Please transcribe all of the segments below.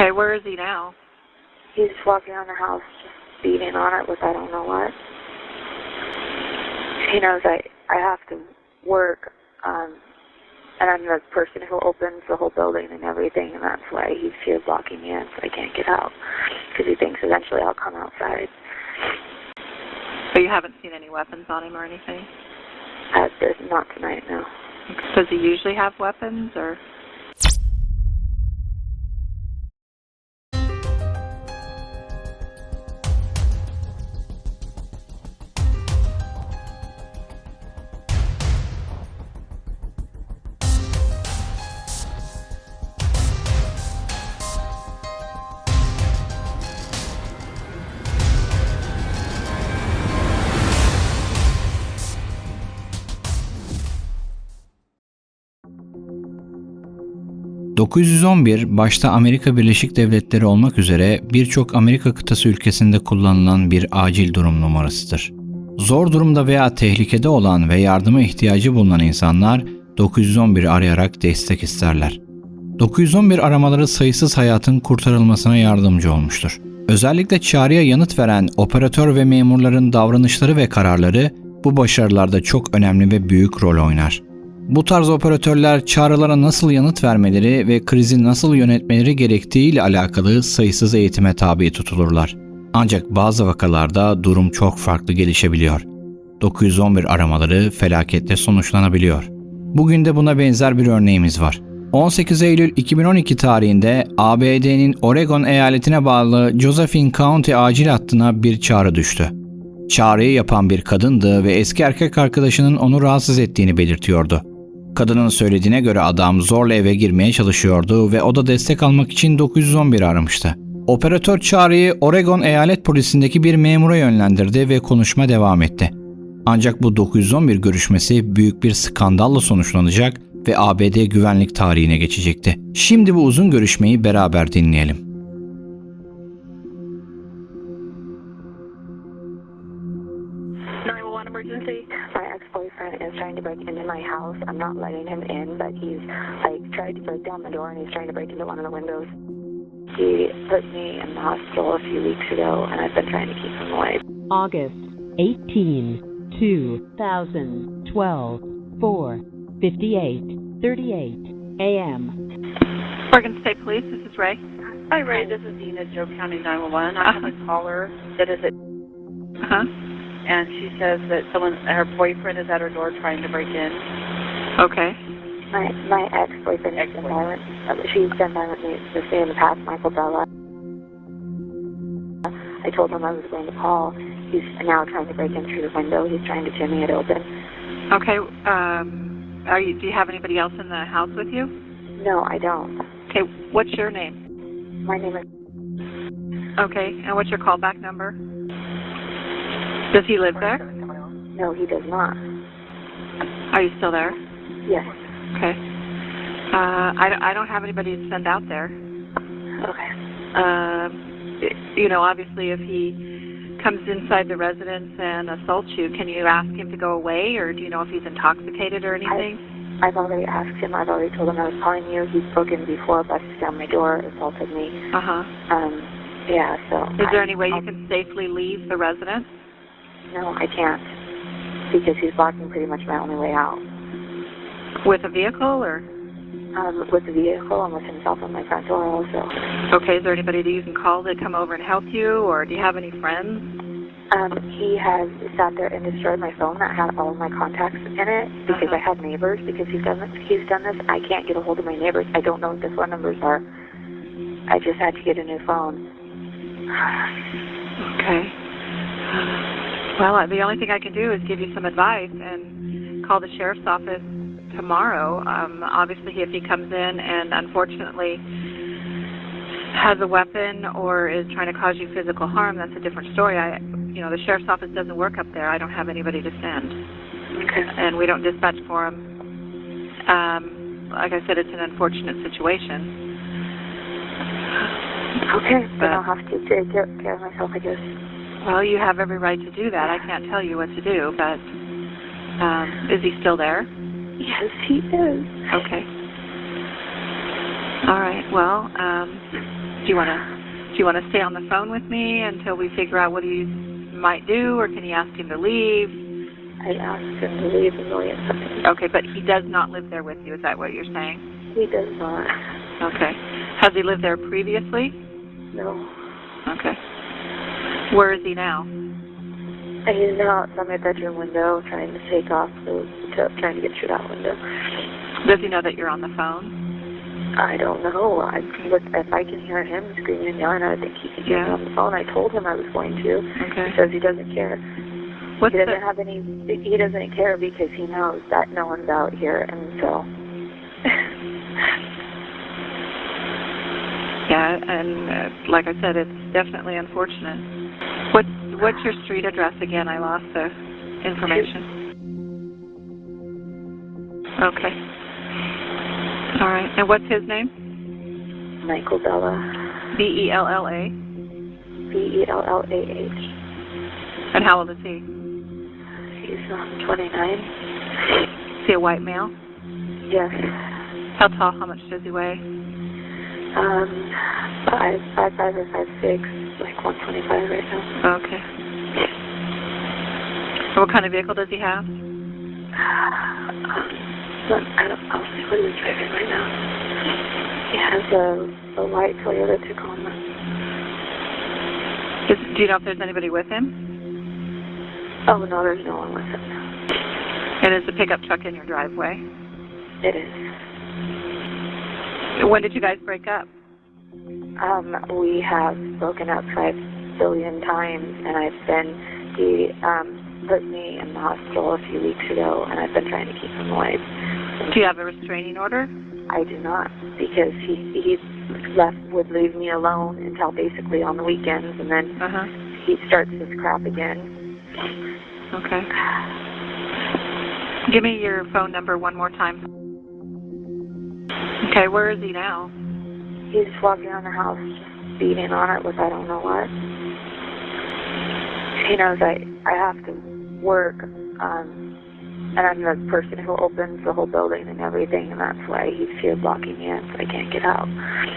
Okay, where is he now? He's walking around the house, just beating on it with I don't know what. He knows I I have to work, um, and I'm the person who opens the whole building and everything, and that's why he's here blocking me in, so I can't get out, because he thinks eventually I'll come outside. So you haven't seen any weapons on him or anything? Uh, not tonight, no. Does he usually have weapons or? ...911 başta Amerika Birleşik Devletleri olmak üzere birçok Amerika kıtası ülkesinde kullanılan bir acil durum numarasıdır. Zor durumda veya tehlikede olan ve yardıma ihtiyacı bulunan insanlar 911 arayarak destek isterler. 911 aramaları sayısız hayatın kurtarılmasına yardımcı olmuştur. Özellikle çağrıya yanıt veren operatör ve memurların davranışları ve kararları bu başarılarda çok önemli ve büyük rol oynar. Bu tarz operatörler çağrılara nasıl yanıt vermeleri ve krizi nasıl yönetmeleri gerektiği ile alakalı sayısız eğitime tabi tutulurlar. Ancak bazı vakalarda durum çok farklı gelişebiliyor. 911 aramaları felaketle sonuçlanabiliyor. Bugün de buna benzer bir örneğimiz var. 18 Eylül 2012 tarihinde ABD'nin Oregon eyaletine bağlı Josephine County acil hattına bir çağrı düştü. Çağrıyı yapan bir kadındı ve eski erkek arkadaşının onu rahatsız ettiğini belirtiyordu. Kadının söylediğine göre adam zorla eve girmeye çalışıyordu ve o da destek almak için 911 aramıştı. Operatör çağrıyı Oregon Eyalet Polisi'ndeki bir memura yönlendirdi ve konuşma devam etti. Ancak bu 911 görüşmesi büyük bir skandalla sonuçlanacak ve ABD güvenlik tarihine geçecekti. Şimdi bu uzun görüşmeyi beraber dinleyelim. Into my house. I'm not letting him in, but he's like tried to break down the door and he's trying to break into one of the windows. He put me in the hospital a few weeks ago, and I've been trying to keep him away. August 18, 2012, 4, 58, 38 a.m. Oregon State Police, this is Ray. Hi, Ray. This is Dina, Joe County 911. I have a caller that is at, Uh-huh. And she says that someone, her boyfriend is at her door trying to break in. Okay. My my ex-boyfriend has been violent. She's been violent with me in the past, Michael Bella. I told him I was going to call. He's now trying to break in through the window. He's trying to jimmy it open. Okay. Um, are you? Do you have anybody else in the house with you? No, I don't. Okay. What's your name? My name is. Okay. And what's your callback number? Does he live there? No, he does not. Are you still there? Yes. Okay. Uh, I, I don't have anybody to send out there. Okay. Um, you know, obviously, if he comes inside the residence and assaults you, can you ask him to go away, or do you know if he's intoxicated or anything? I've already asked him. I've already told him I was calling you. He's broken before, busted down my door, assaulted me. Uh huh. Um, yeah. So. Is there I- any way you I'll- can safely leave the residence? No, I can't. Because he's blocking pretty much my only way out. With a vehicle, or Um, with the vehicle and with himself on my front door also. okay? Is there anybody that you can call to come over and help you, or do you have any friends? Um, he has sat there and destroyed my phone that had all of my contacts in it because Uh-huh. I had neighbors. Because he's done this, he's done this. I can't get a hold of my neighbors. I don't know what their phone numbers are. I just had to get a new phone. Okay. Well, the only thing I can do is give you some advice and call the sheriff's office tomorrow. Um, obviously, if he comes in and unfortunately has a weapon or is trying to cause you physical harm, that's a different story. I, you know, the sheriff's office doesn't work up there. I don't have anybody to send, Okay. and we don't dispatch for him. Um, like I said, it's an unfortunate situation. Okay. Then But- I'll have to take care care of myself, I guess. Well, you have every right to do that. I can't tell you what to do, but um, is he still there? Yes, he is. Okay. All right. Well, um, Do you want to do you want to stay on the phone with me until we figure out what he might do, or can you ask him to leave? I asked him to leave a million times. Okay, but he does not live there with you. Is that what you're saying? He does not. Okay. Has he lived there previously? No. Okay. Where is he now? And he's now outside my bedroom window trying to take off the, to, trying to get through that window. Does he know that you're on the phone? I don't know. I, but if I can hear him screaming and yelling, I think he can hear me on the phone. I told him I was going to. Okay. He says he doesn't care. What's he doesn't the, have any. He doesn't care because he knows that no one's out here, and so. yeah, and uh, like I said, it's definitely unfortunate. What What's your street address again? I lost the information. Okay. All right. And what's his name? Michael Bella, B E L L A. B E L L A H. And how old is he? He's um, 29. Is he a white male? Yes. How tall? How much does he weigh? Um, five, five, five or five, six, 125 right now. Okay. And what kind of vehicle does he have? But I don't know what he's driving right now. He has a, a white Toyota Tacoma. Is, do you know if there's anybody with him? Oh no, there's no one with him. And is the pickup truck in your driveway? It is. When did you guys break up? Um, we have broken up five billion times, and I've been he um put me in the hospital a few weeks ago, and I've been trying to keep him away. Do you have a restraining order? I do not because he he left would leave me alone until basically on the weekends, and then Uh huh. he starts this crap again. Okay. Give me your phone number one more time. Okay, where is he now? He's walking around the house beating on it with I don't know what. He knows I I have to work, um, and I'm the person who opens the whole building and everything, and that's why he's here blocking me in, so I can't get out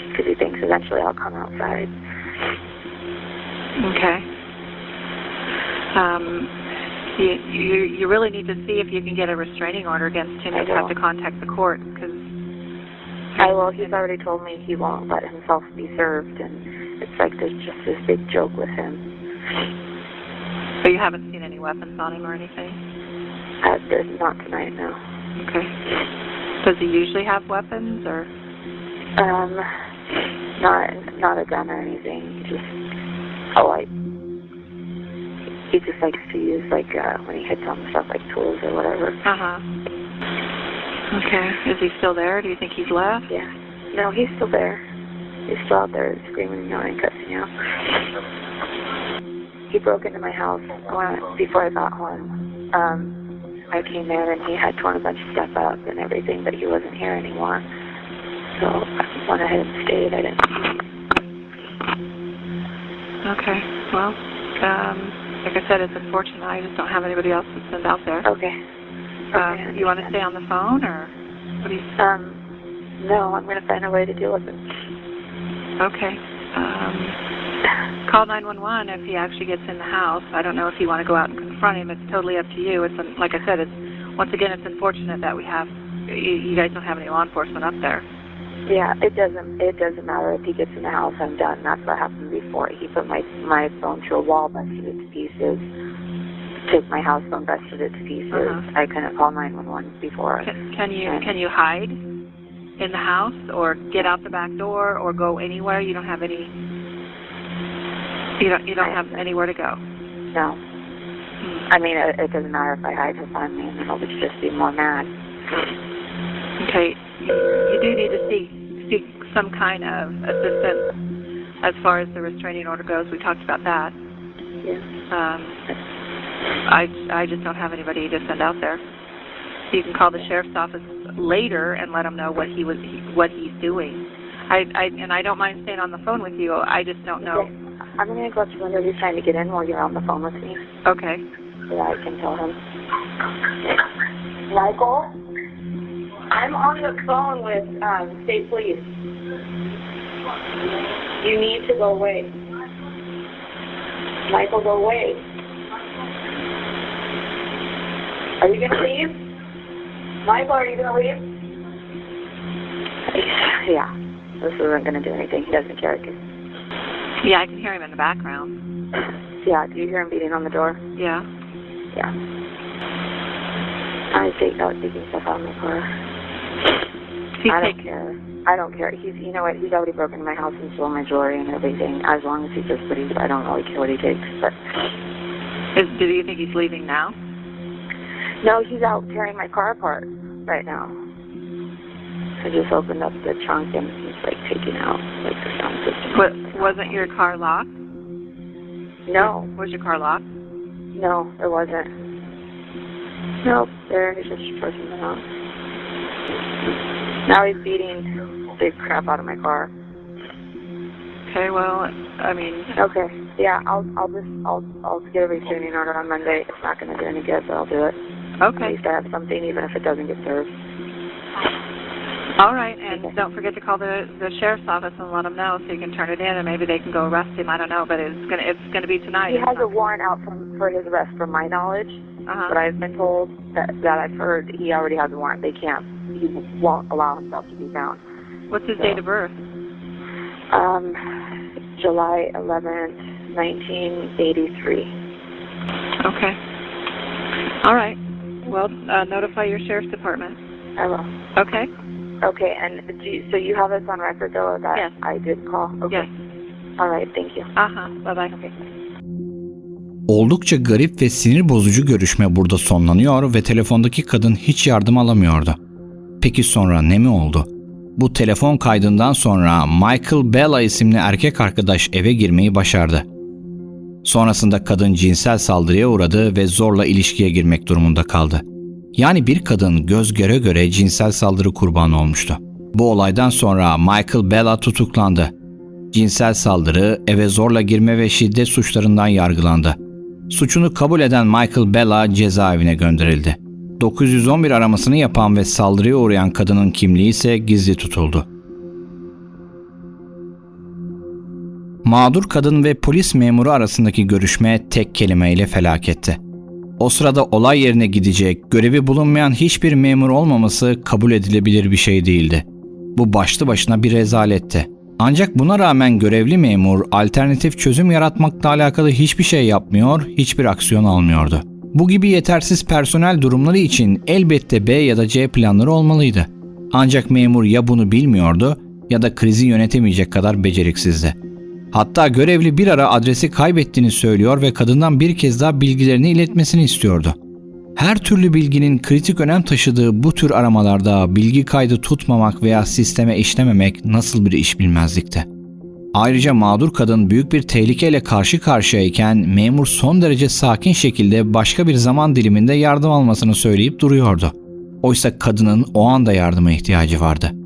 because he thinks eventually I'll come outside. Okay. Um, you, you you really need to see if you can get a restraining order against him. You have to contact the court because. I will. He's already told me he won't let himself be served, and it's like there's just this big joke with him. But you haven't seen any weapons on him or anything. Uh, there's not tonight, no. Okay. Does he usually have weapons or? Um, not not a gun or anything. Just oh, I. He just likes to use like uh when he hits on stuff like tools or whatever. Uh huh. Okay. Is he still there? Do you think he's left? Yeah. No, he's still there. He's still out there screaming and yelling, cussing out. He broke into my house when, before I got home. Um, I came in and he had torn a bunch of stuff up and everything, but he wasn't here anymore. So I went ahead and stayed. I didn't. Okay. Well, um, like I said, it's unfortunate. I just don't have anybody else to send out there. Okay. Um, you want to stay on the phone or what do you? Um, no, I'm going to find a way to deal with it. Okay. Um, call 911 if he actually gets in the house. I don't know if you want to go out and confront him. It's totally up to you. It's un- like I said. It's once again, it's unfortunate that we have you, you guys don't have any law enforcement up there. Yeah, it doesn't. It doesn't matter if he gets in the house. I'm done. That's what happened before. He put my my phone to a wall, busted it to pieces. Took my house phone, busted it to pieces. Uh-huh. I couldn't call 911 before. Can, can you can you hide in the house or get out the back door or go anywhere? You don't have any. You don't you don't have anywhere to go. No, I mean it, it doesn't matter if I hide. He'll find me, and he'll just be more mad. Okay, you, you do need to seek seek some kind of assistance as far as the restraining order goes. We talked about that. Yeah. Um, I I just don't have anybody to send out there. You can call the sheriff's office later and let them know what he was what he's doing. I, I and I don't mind staying on the phone with you. I just don't know. Okay. I'm gonna go up to the window. He's trying to get in while you're on the phone with me, Okay. so that I can tell him. Michael, I'm on the phone with um, state police. You need to go away. Michael, go away. Are you gonna leave? Michael, are you gonna leave? Yeah, this isn't gonna do anything. He doesn't care. Yeah, I can hear him in the background. Yeah, do you hear him beating on the door? Yeah. Yeah. I take out taking stuff out of my car. He's I don't taking. care. I don't care. He's, you know what? He's already broken my house and stolen my jewelry and everything. As long as he just what he, I don't really care what he takes. But Is, do you think he's leaving now? No, he's out tearing my car apart right now. I just opened up the trunk and he's like taking out like the sound system. What, wasn't your car locked? No, Was your car locked? no, it wasn't. Nope, there he's just forcing it out. Now he's beating the crap out of my car. Okay. Well, I mean, Okay. Yeah, I'll I'll just I'll I'll get a restraining order on Monday. It's not gonna do any good, but I'll do it. At okay. least I have something, even if it doesn't get served. All right, and Okay. don't forget to call the the sheriff's office and let them know so you can turn it in, and maybe they can go arrest him. I don't know, but it's gonna it's gonna be tonight. He has a warrant out from for his arrest, from my knowledge. Uh-huh. But I've been told that that I've heard he already has a warrant. They can't. He won't allow himself to be found. What's his date of birth? Um, July 11th, 1983. Okay. All right. Well, uh, notify your sheriff's department. I will. Okay. Okay, and do you, so you have this on record though that Yes. I did call. Okay. Yes. All right. Thank you. Uh huh. Bye bye. Okay. Oldukça garip ve sinir bozucu görüşme burada sonlanıyor ve telefondaki kadın hiç yardım alamıyordu. Peki sonra ne mi oldu? Bu telefon kaydından sonra Michael Bella isimli erkek arkadaş eve girmeyi başardı. Sonrasında kadın cinsel saldırıya uğradı ve zorla ilişkiye girmek durumunda kaldı. Yani bir kadın göz göre göre cinsel saldırı kurbanı olmuştu. Bu olaydan sonra Michael Bella tutuklandı. Cinsel saldırı, eve zorla girme ve şiddet suçlarından yargılandı. Suçunu kabul eden Michael Bella cezaevine gönderildi. 911 aramasını yapan ve saldırıya uğrayan kadının kimliği ise gizli tutuldu. Mağdur kadın ve polis memuru arasındaki görüşme tek kelimeyle felaketti. O sırada olay yerine gidecek, görevi bulunmayan hiçbir memur olmaması kabul edilebilir bir şey değildi. Bu başlı başına bir rezaletti. Ancak buna rağmen görevli memur alternatif çözüm yaratmakla alakalı hiçbir şey yapmıyor, hiçbir aksiyon almıyordu. Bu gibi yetersiz personel durumları için elbette B ya da C planları olmalıydı. Ancak memur ya bunu bilmiyordu ya da krizi yönetemeyecek kadar beceriksizdi. Hatta görevli bir ara adresi kaybettiğini söylüyor ve kadından bir kez daha bilgilerini iletmesini istiyordu. Her türlü bilginin kritik önem taşıdığı bu tür aramalarda bilgi kaydı tutmamak veya sisteme işlememek nasıl bir iş bilmezlikti. Ayrıca mağdur kadın büyük bir tehlikeyle karşı karşıyayken memur son derece sakin şekilde başka bir zaman diliminde yardım almasını söyleyip duruyordu. Oysa kadının o anda yardıma ihtiyacı vardı.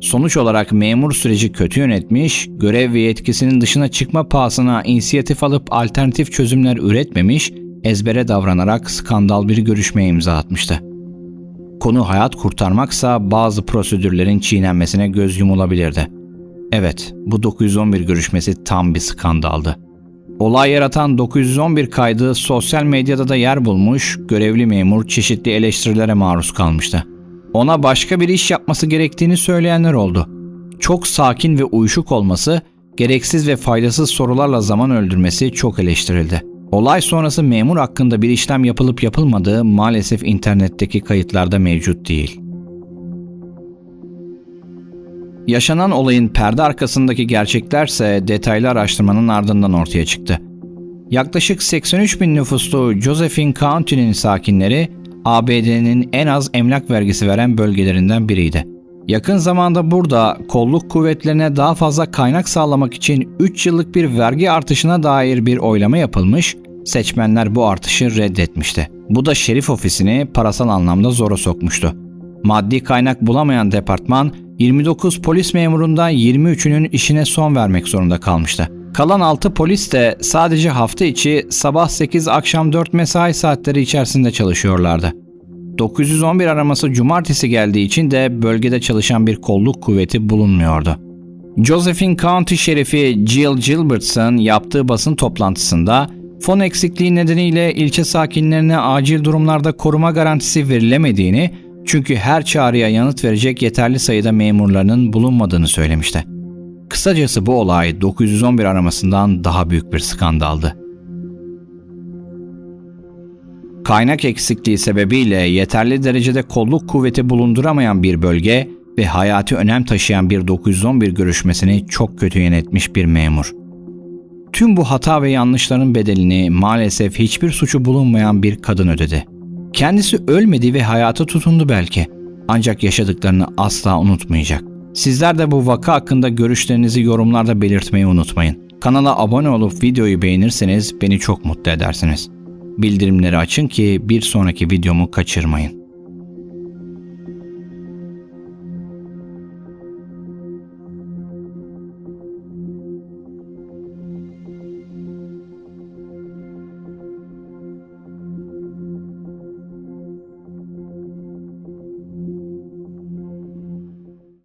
Sonuç olarak memur süreci kötü yönetmiş, görev ve yetkisinin dışına çıkma pahasına inisiyatif alıp alternatif çözümler üretmemiş, ezbere davranarak skandal bir görüşmeye imza atmıştı. Konu hayat kurtarmaksa bazı prosedürlerin çiğnenmesine göz yumulabilirdi. Evet, bu 911 görüşmesi tam bir skandaldı. Olay yaratan 911 kaydı sosyal medyada da yer bulmuş, görevli memur çeşitli eleştirilere maruz kalmıştı. Ona başka bir iş yapması gerektiğini söyleyenler oldu. Çok sakin ve uyuşuk olması, gereksiz ve faydasız sorularla zaman öldürmesi çok eleştirildi. Olay sonrası memur hakkında bir işlem yapılıp yapılmadığı maalesef internetteki kayıtlarda mevcut değil. Yaşanan olayın perde arkasındaki gerçeklerse detaylı araştırmanın ardından ortaya çıktı. Yaklaşık 83 bin nüfuslu Josephine County'nin sakinleri ABD'nin en az emlak vergisi veren bölgelerinden biriydi. Yakın zamanda burada kolluk kuvvetlerine daha fazla kaynak sağlamak için 3 yıllık bir vergi artışına dair bir oylama yapılmış, seçmenler bu artışı reddetmişti. Bu da şerif ofisini parasal anlamda zora sokmuştu. Maddi kaynak bulamayan departman 29 polis memurundan 23'ünün işine son vermek zorunda kalmıştı. Kalan 6 polis de sadece hafta içi sabah 8 akşam 4 mesai saatleri içerisinde çalışıyorlardı. 911 araması cumartesi geldiği için de bölgede çalışan bir kolluk kuvveti bulunmuyordu. Josephine County Şerifi Jill Gilbertson yaptığı basın toplantısında fon eksikliği nedeniyle ilçe sakinlerine acil durumlarda koruma garantisi verilemediğini çünkü her çağrıya yanıt verecek yeterli sayıda memurlarının bulunmadığını söylemişti. Kısacası bu olay 911 aramasından daha büyük bir skandaldı. Kaynak eksikliği sebebiyle yeterli derecede kolluk kuvveti bulunduramayan bir bölge ve hayati önem taşıyan bir 911 görüşmesini çok kötü yönetmiş bir memur. Tüm bu hata ve yanlışların bedelini maalesef hiçbir suçu bulunmayan bir kadın ödedi. Kendisi ölmedi ve hayata tutundu belki. Ancak yaşadıklarını asla unutmayacak. Sizler de bu vaka hakkında görüşlerinizi yorumlarda belirtmeyi unutmayın. Kanala abone olup videoyu beğenirseniz beni çok mutlu edersiniz. Bildirimleri açın ki bir sonraki videomu kaçırmayın.